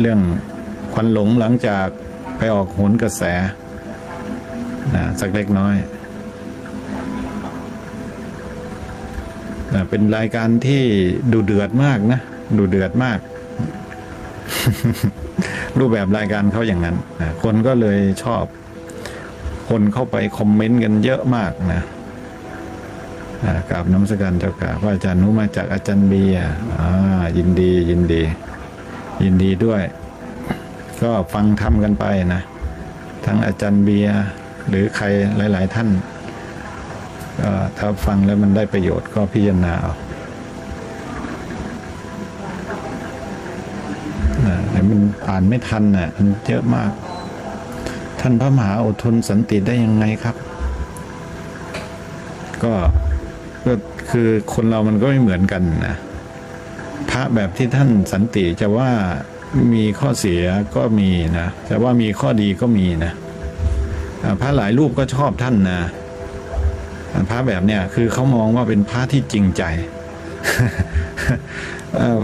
เรื่องควันหลงหลังจากไปออกหนกระแสนะสักเล็กน้อยนะเป็นรายการที่ดูเดือดมากนะ ดูเดือดมาก รูปแบบรายการเขาอย่างนั้นนะคนก็เลยชอบ คนเข้าไปคอมเมนต์กันเยอะมากนะอ่ากราบน้ำสการเจ้ากราบว่าอาจารย์นุมาจากอาจารย์เบียร์อ่ายินดียินดี ยินดีด้วย ก็ฟังทำกันไปนะ ทั้งอาจารย์เบียร์หรือใครหลาย ๆ ท่านถ้าฟังแล้วมันได้ประโยชน์ก็พิจารณาเอาแต่มันอ่านไม่ทันน่ะมันเยอะมาก ท่านพระมหาอดทนสันติได้ยังไงครับ ก็ก็คือคนเรามันก็ไม่เหมือนกันนะ พระแบบที่ท่านสันติจะว่ามีข้อเสียก็มีนะจะว่ามีข้อดีก็มีนะพระหลายรูปก็ชอบท่านนะพระแบบเนี้ยคือเขามองว่าเป็นพระที่จริงใจ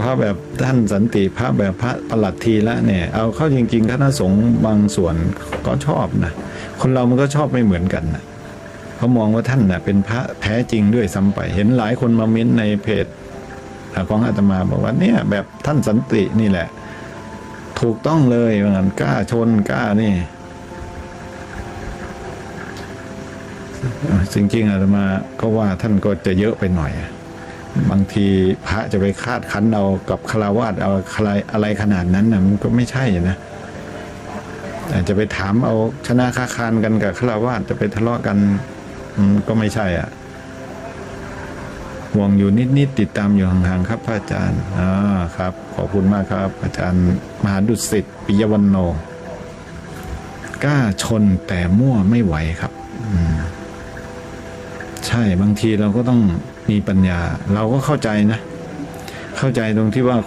พระแบบท่านสันติพระแบบพระประหลัดทีละเนี่ยเอาเข้าจริงๆคณะสงฆ์บางส่วนก็ชอบนะคนเรามันก็ชอบไม่เหมือนกันนะเขามองว่าท่านนะเป็นพระแท้จริงด้วยซ้ำไป เห็นหลายคนมาเม้นในเพจ ของอาตมาบอกว่าเนี่ยแบบท่านสันตินี่แหละ ถูกต้องเลยว่างั้นกล้าชนกล้านี่จริงๆอาตมาก็ว่าท่านก็จะเยอะไปหน่อย บางทีพระจะไปคาดคั้นเอากับคารวาสเอาอะไรอะไรขนาดนั้นนะมันก็ไม่ใช่นะอาจจะไปถามเอาชนะค้าคานกันกับคาวาสจะไปทะเลาะกันก็ไม่ใช่อะ ห่วงอยู่นิดๆติดตามอยู่ห่างๆครับพระอาจารย์อ่าครับ ขอบคุณมากครับ อาจารย์มหาดุสิตปิยวันโนกล้าชนแต่มั่วไม่ไหวครับอืมใช่บางทีเราก็ต้องมีปัญญา เราก็เข้าใจนะ เข้าใจตรงที่ว่า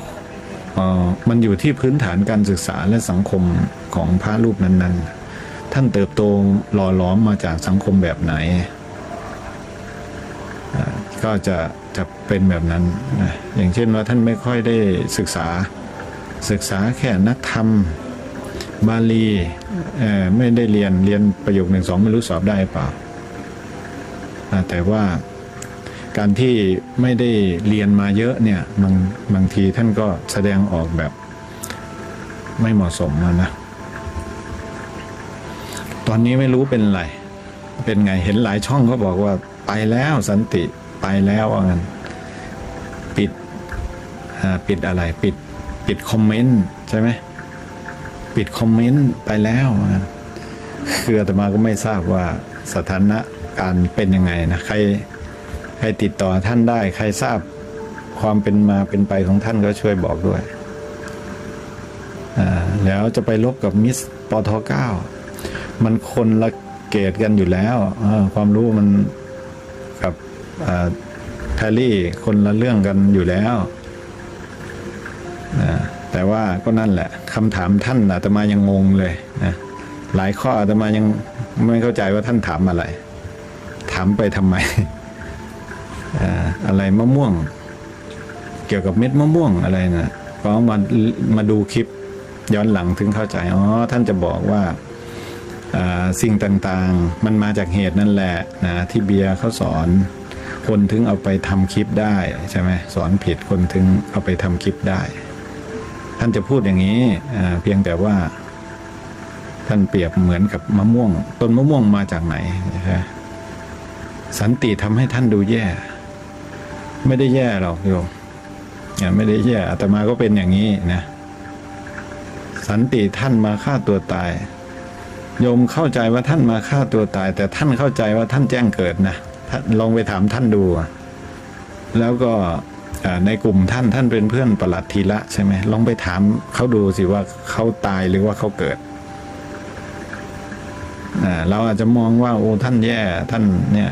เออมันอยู่ที่พื้นฐานการศึกษาและสังคมของพระรูปนั้น ๆ ท่านเติบโตหล่อหลอมมาจากสังคมแบบไหน ก็จะจะเป็นแบบนั้นนะอย่างเช่นว่าท่านไม่ค่อยได้ศึกษาศึกษาแค่นักธรรมบาลีไม่ได้เรียนเรียนประโยคหนึ่งสองไม่รู้สอบได้เปล่า แต่ว่าการที่ไม่ได้เรียนมาเยอะเนี่ยบางบางทีท่านก็แสดงออกแบบไม่เหมาะสมนะ ตอนนี้ไม่รู้เป็นไร เป็นไงเห็นหลายช่องเขาบอกว่าไปแล้วสันติ ไปแล้วว่างั้นปิดปิดอะไรปิดปิดคอมเมนต์ใช่ไหมปิดคอมเมนต์ไปแล้วว่างั้นคืออาตมาก็ไม่ทราบว่าสถานะการเป็นยังไงนะใครใครติดต่อท่านได้ ใครทราบความเป็นมาเป็นไปของท่านก็ช่วยบอกด้วยอ่าแล้วจะไปลบกับมิสปทเก้ามันคนละเกตกันอยู่แล้วความรู้มันกับ แพรรี่คนละเรื่องกันอยู่แล้วนะแต่ว่าก็นั่นแหละคำถามท่านอาตมายังงงเลยนะหลายข้ออาตมายังไม่เข้าใจว่าท่านถามอะไร ถามไปทำไมอะไรมะม่วง เกี่ยวกับเม็ดมะม่วงอะไรนะก็มามาดูคลิปย้อนหลังถึงเข้าใจอ๋อท่านจะบอกว่าอ่าสิ่งต่างๆ มันมาจากเหตุนั่นแหละนะที่เบียร์เขาสอน คนถึงเอาไปทำคลิปได้ใช่ไหมสอนผิดคนถึงเอาไปทำคลิปได้ ท่านจะพูดอย่างนี้เพียงแต่ว่าท่านเปรียบเหมือนกับมะม่วง ต้นมะม่วงมาจากไหนใช่สันติทำให้ท่านดูแย่ ไม่ได้แย่หรอกโยมอ่าไม่ได้แย่อาตมาก็เป็นอย่างนี้นะสันติท่านมาฆ่าตัวตาย โยมเข้าใจว่าท่านมาฆ่าตัวตาย แต่ท่านเข้าใจว่าท่านแจ้งเกิดนะ ลองไปถามท่านดู แล้วก็ในกลุ่มท่านท่านเป็นเพื่อนประหลัดทีละใช่ไหมลองไปถามเขาดูสิว่าเขาตายหรือว่าเขาเกิดเราอาจจะมองว่าโอ้ท่านแย่ท่านเนี่ย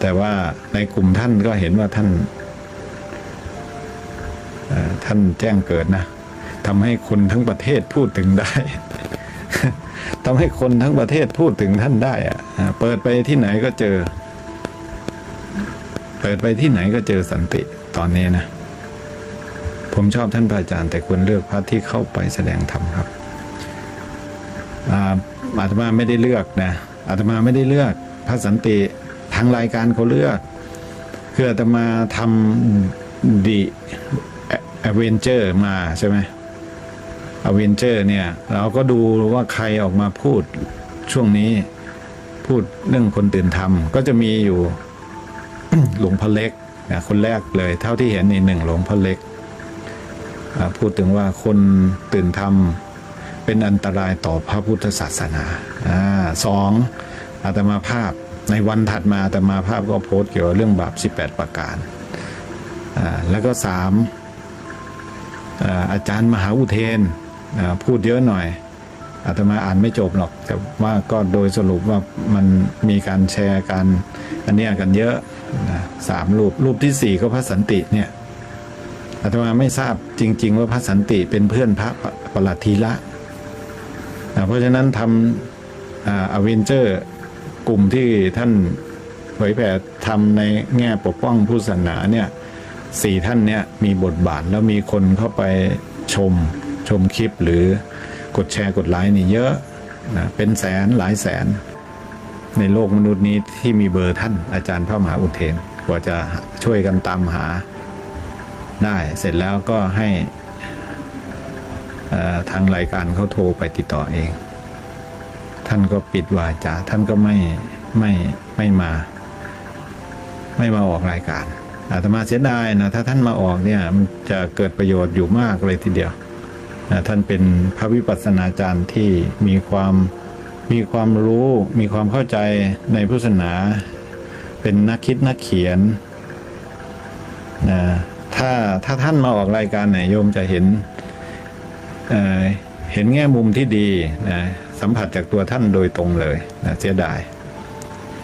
แต่ว่าในกลุ่มท่านก็เห็นว่าท่านท่านแจ้งเกิดนะทำให้คนทั้งประเทศพูดถึงได้ ทำให้คนทั้งประเทศพูดถึงท่านได้อะอ่าเปิดไปที่ไหนก็เจอ เปิดไปที่ไหนก็เจอสันติตอนนี้นะ ผมชอบท่านพระอาจารย์แต่ควรเลือกพระที่เข้าไปแสดงธรรมครับอ่าอาตมาไม่ได้เลือกนะอาตมาไม่ได้เลือกพระสันติทางรายการเขาเลือก คืออาตมาทำดีเอเวนเจอร์มาใช่ไหม อเวนเจอร์เนี่ย เราก็ดูว่าใครออกมาพูดช่วงนี้พูดเรื่องคนตื่นธรรม ก็จะมีอยู่หลวงพ่อเล็กนะคนแรกเลย เท่าที่เห็นในหนึ่งหลวงพ่อเล็ก พูดถึงว่าคนตื่นธรรม เป็นอันตรายต่อพระพุทธศาสนาอสองอาตมาภาพในวันถัดมาอาตมาภาพก็โพสต์เกี่ยวกับเรื่องบาป 18 ประการ แล้วก็สามอาจารย์มหาอุเทน พูดเยอะหน่อยอาตมาอ่านไม่จบหรอก แต่ว่าก็โดยสรุปว่ามันมีการแชร์กันอันนี้กันเยอะนะสามรูปรูปที่สี่ก็พระสันติเนี่ยอาตมาไม่ทราบจริง ๆ ว่าพระสันติเป็นเพื่อนพระประหลัดทีละนะเพราะฉะนั้นทำอเวนเจอร์กลุ่มที่ท่านเผยแผ่ทำในแง่ปกป้องผู้ศาสนาเนี่ยสี่ท่านเนี่ยมีบทบาทแล้วมีคนเข้าไปชม ชมคลิปหรือกดแชร์กดไลค์นี่เยอะนะเป็นแสนหลายแสน ในโลกมนุษย์นี้ที่มีเบอร์ท่านอาจารย์พระมหาอุเทนกว่าจะช่วยกันตามหาได้เสร็จแล้วก็ให้ทางรายการเขาโทรไปติดต่อเอง ท่านก็ปิดวาจาท่านก็ไม่ไม่ไม่มา ไม่มาออกรายการอาตมาเสียดายนะถ้าท่านมาออกเนี่ยมันจะเกิดประโยชน์อยู่มากเลยทีเดียว ท่านเป็นพระวิปัสสนาจารย์ที่มีความมีความรู้มีความเข้าใจในพุทธศาสนา เป็นนักคิดนักเขียนนะถ้าถ้าท่านมาออกรายการไหนโยมจะเห็นเเห็นแง่มุมที่ดีนะสัมผัสจากตัวท่านโดยตรงเลยนะเสียดาย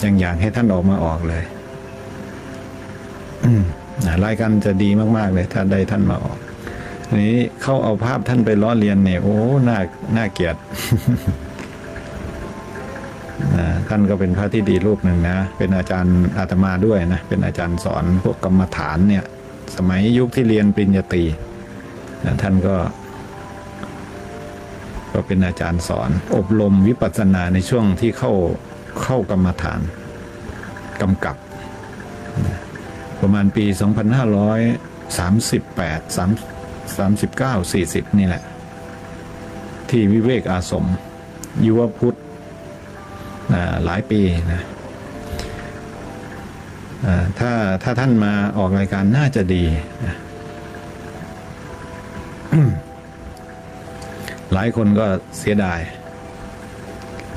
ยังอยากให้ท่านออกมาออกเลยนะรายการจะดีมาก ๆ เลย ถ้าได้ท่านมาออก นี้เขาเอาภาพท่านไปล้อเลียนเนี่ยโอ้น่าน่าเกลียดท่านก็เป็นพระที่ดีรูปหนึ่งนะ เป็นอาจารย์อาตมาด้วยนะ เป็นอาจารย์สอนพวกกรรมฐานเนี่ย สมัยยุคที่เรียนปริญญาตรีนะท่านก็ ก็เป็นอาจารย์สอน อบรมวิปัสสนาในช่วงที่เข้าเข้ากรรมฐานกำกับ ประมาณปี 2538 39 40 นี่แหละ ที่วิเวกอาสม ยุวพุทธหลายปีนะถ้าถ้าท่านมาออกรายการน่าจะดีนะหลายคนก็เสียดาย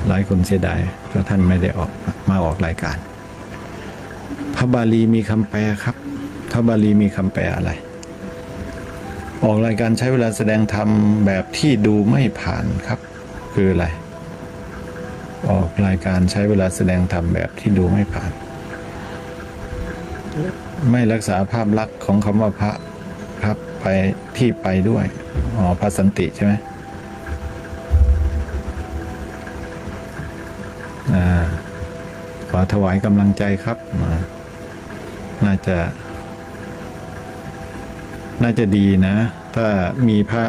หลายคนเสียดายเพราะท่านไม่ได้ออกมาออกรายการ พระบาลีมีคำแปลครับ พระบาลีมีคำแปลอะไร ออกรายการใช้เวลาแสดงธรรมแบบที่ดูไม่ผ่านครับ คืออะไร ออกรายการใช้เวลาแสดงธรรมแบบที่ดูไม่ผ่าน ไม่รักษาภาพลักษณ์ของคำว่าพระครับไปที่ไปด้วยอ๋อพระสันติใช่ไหมอ่าขอถวายกำลังใจครับ น่าจะ น่าจะดีนะ ถ้ามีพระ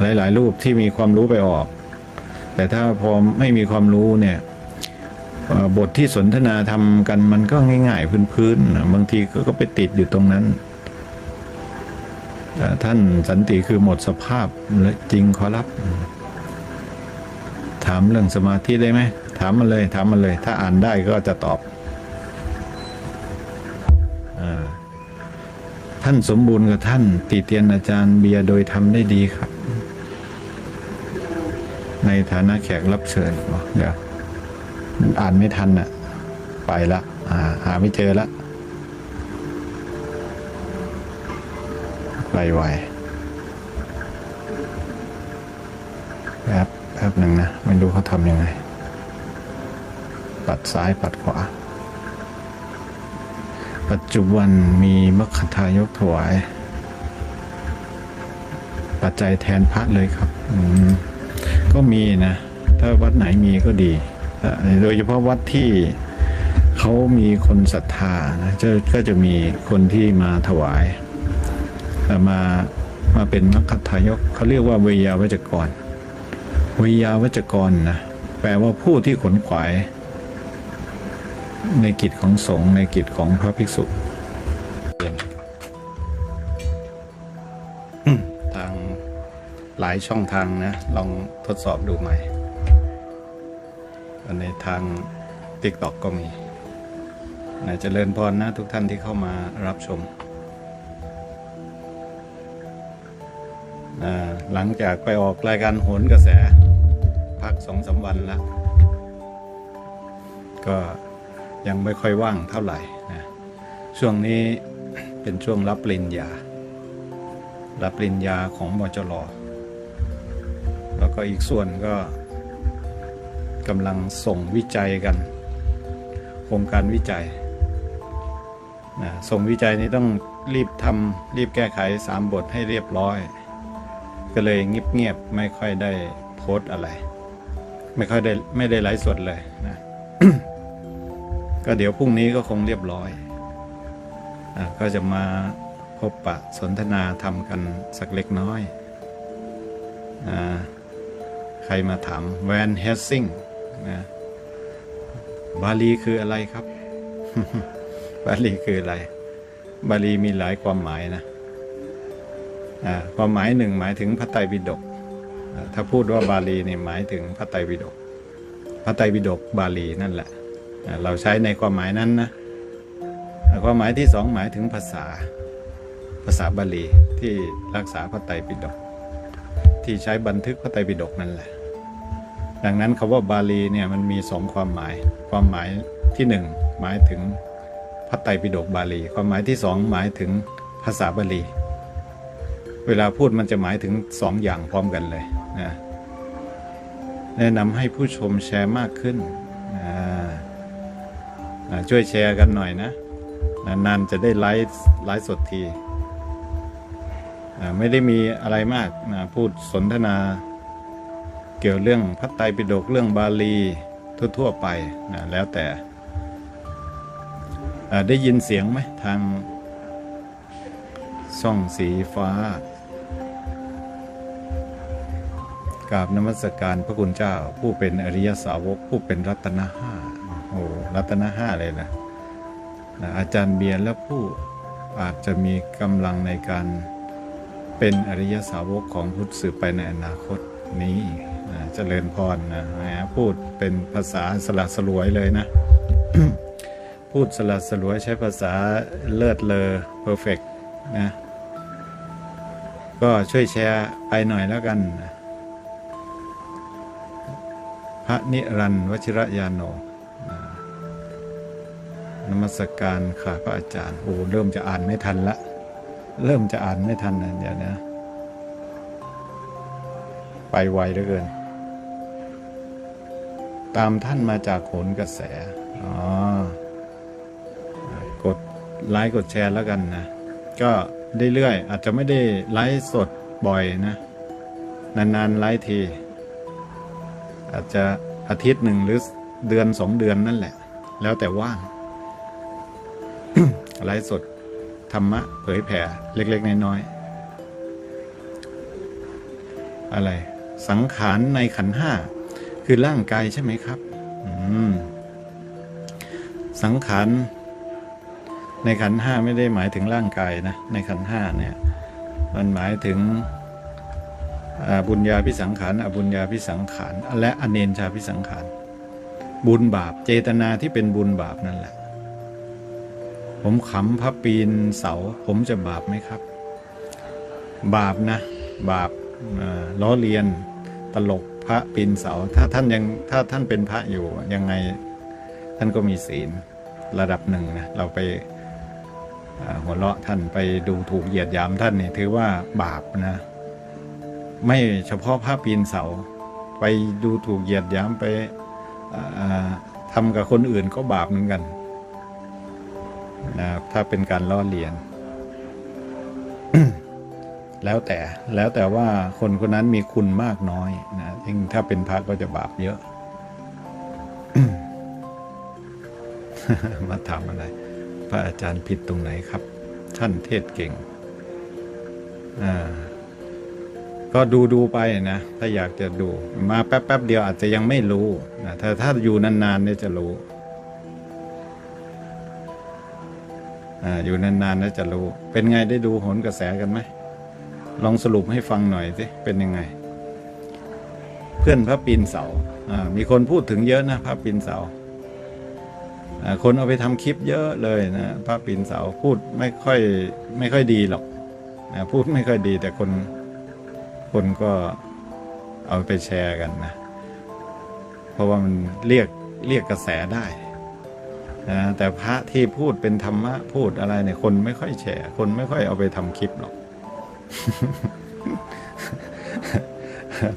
หลาย ๆ รูปที่มีความรู้ไปออก แต่ถ้าพอไม่มีความรู้เนี่ยบทที่สนทนาทำกันมันก็ง่าย ๆ พื้นๆบางทีก็ก็ไปติดอยู่ตรงนั้น ท่านสันติคือหมดสภาพและจริงขอรับ ถามเรื่องสมาธิได้ไหม ถามมาเลย ถามมาเลย ถ้าอ่านได้ก็จะตอบ ท่านสมบูรณ์กับท่าน ติเตียนอาจารย์เบียร์โดยทำได้ดีครับ ในฐานะแขกรับเชิญเดี๋ยวอ่านไม่ทันอะไปละอ่าหาไม่เจอละไปไวแป๊บแป๊บหนึ่งนะ ไม่รู้เขาทำยังไง ปัดซ้ายปัดขวา ปัจจุบันมีมัคคทายกถวาย ปัจจัยแทนพระเลยครับก็มีนะ ถ้าวัดไหนมีก็ดี โดยเฉพาะวัดที่เขามีคนศรัทธานะจะก็จะมีคนที่มาถวาย มามาเป็นมัคคทายกเขาเรียกว่าเวยาวัจกรเวยาวัจกรนะแปลว่าผู้ที่ขนขวาย ในกิจของสงฆ์ในกิจของพระภิกษุทางหลายช่องทางนะ ลองทดสอบดูใหม่ในทาง t ิ k t o k ก็มีนะเจริญพรนะทุกท่านที่เข้ามารับชม หลังจากไปออกรายการโหนกระแส พักสองสามวันแล้ว ก็ ยังไม่ค่อยว่างเท่าไหร่นะช่วงนี้เป็นช่วงรับปริญญา รับปริญญาของมจรแล้วก็อีกส่วนก็กำลังส่งวิจัยกันโครงการวิจัยนะส่งวิจัยนี้ต้องรีบทำรีบแก้ไขสามบทให้เรียบร้อย ก็เลยเงียบๆไม่ค่อยได้โพสต์อะไร ไม่ค่อยได้ไม่ได้ไลฟ์สดเลยนะ ก็เดี๋ยวพรุ่งนี้ก็คงเรียบร้อยอะก็จะมาพบปะสนทนาทำกันสักเล็กน้อยอาใครมาถามแวนเฮสซิงนะบาลีคืออะไรครับ บาลีคืออะไร บาลีมีหลายความหมายนะอ่าความหมายหนึ่งหมายถึงพระไตรปิฎกถ้าพูดว่าบาลีเนี่ยหมายถึงพระไตรปิฎกพระไตรปิฎกบาลีนั่นแหละ เราใช้ในความหมายนั้นนะความหมายที่สองหมายถึงภาษาภาษาบาลีที่รักษาพระไตรปิฎกที่ใช้บันทึกพระไตรปิฎกนั่นแหละ ดังนั้นคำว่าบาลีเนี่ยมันมีสองความหมาย ความหมายที่หนึ่งหมายถึงพระไตรปิฎกบาลี ความหมายที่สองหมายถึงภาษาบาลี เวลาพูดมันจะหมายถึงสองอย่างพร้อมกันเลยนะแนะนำให้ผู้ชมแชร์มากขึ้นอ่าอ่า ช่วยแชร์กันหน่อยนะ นานๆจะได้ไลฟ์ไลฟ์สดที ไม่ได้มีอะไรมากนะพูดสนทนา เกี่ยวเรื่องพระไตรปิฎกเรื่องบาลีทั่วๆไปนะแล้วแต่ได้ยินเสียงไหมทางช่องสีฟ้ากราบนมัสการพระคุณเจ้าผู้เป็นอริยสาวกผู้เป็นรัตนห้า รัตนห้าเลยนะนะอาจารย์เบียร์และผู้อาจจะมีกำลังในการเป็นอริยสาวกของพุทธสืบไปในอนาคตนี้นะเจริญพรนะพูดเป็นภาษาสละสลวยเลยนะ พูดสละสลวยใช้ภาษาเลิศเลอเพอร์เฟกนะก็ช่วยแชร์ไปหน่อยแล้วกัน พระนิรันดร์วชิระยานโน มัสการค่ะพระอาจารย์โอ้เริ่มจะอ่านไม่ทันละ เริ่มจะอ่านไม่ทันนะเดี๋ยวนะ ไปไวเหลือเกิน ตามท่านมาจากโขนกระแสอ๋อกดไลค์กดแชร์แล้วกันนะ ก็เรื่อยๆอาจจะไม่ได้ไลฟ์สดบ่อยนะ นานๆไลฟ์ที อาจจะอาทิตย์หนึ่งหรือเดือนสองเดือนนั่นแหละ แล้วแต่ว่าง ไลฟ์สดธรรมะเผยแผ่เล็ก ๆ น้อยๆอะไร สังขารในขันห้าคือร่างกายใช่ไหมครับสังขารในขันห้าไม่ได้หมายถึงร่างกายนะ ในขันห้าเนี่ย มันหมายถึงอ่าบุญญาพิสังขารอบุญญาพิสังขารและอเนนชาพิสังขารบุญบาปเจตนาที่เป็นบุญบาปนั่นแหละ ผมขำพระปีนเสา ผมจะบาปไหมครับ บาปนะ บาปล้อเลียนตลกพระปีนเสา ถ้าท่านยังถ้าท่านเป็นพระอยู่ยังไงท่านก็มีศีลระดับหนึ่งนะเราไปหัวเราะท่านไปดูถูกเหยียดหยามท่านเนี่ยถือว่าบาปนะ ไม่เฉพาะพระปีนเสา ไปดูถูกเหยียดหยามไปทำกับคนอื่นก็บาปเหมือนกัน นะถ้าเป็นการล้อเลียน แล้วแต่แล้วแต่ว่าคนคนนั้นมีคุณมากน้อยนะยิ่งถ้าเป็นพระก็จะบาปเยอะ มาถามอะไร พระอาจารย์ผิดตรงไหนครับ ท่านเทศเก่งอ่าก็ดูดูไปนะถ้าอยากจะดูมาแป๊บแป๊บเดียวอาจจะยังไม่รู้นะถ้าถ้าอยู่นานๆเนี่ยจะรู้ อยู่นานๆแล้วจะรู้ เป็นไงได้ดูโหนกระแสกันไหมลองสรุปให้ฟังหน่อยสิเป็นยังไง เพื่อนพระปีนเสาอ่ามีคนพูดถึงเยอะนะพระปีนเสาคนเอาไปทำคลิปเยอะเลยนะพระปีนเสาพูดไม่ค่อยไม่ค่อยดีหรอกพูดไม่ค่อยดี แต่คนคนก็เอาไปแชร์กันนะ เพราะว่ามันเรียกเรียกกระแสได้ นะแต่พระที่พูดเป็นธรรมะพูดอะไรเนี่ยคนไม่ค่อยแชร์คนไม่ค่อยเอาไปทำคลิปหรอก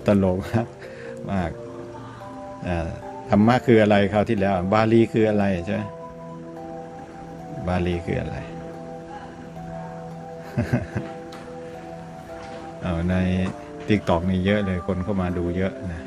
ตลกมากธรรมะคืออะไรคราวที่แล้ว บาลีคืออะไรใช่ไหมบาลีคืออะไรเอาในติ๊กตอกนี่เยอะเลยคนเข้ามาดูเยอะนะ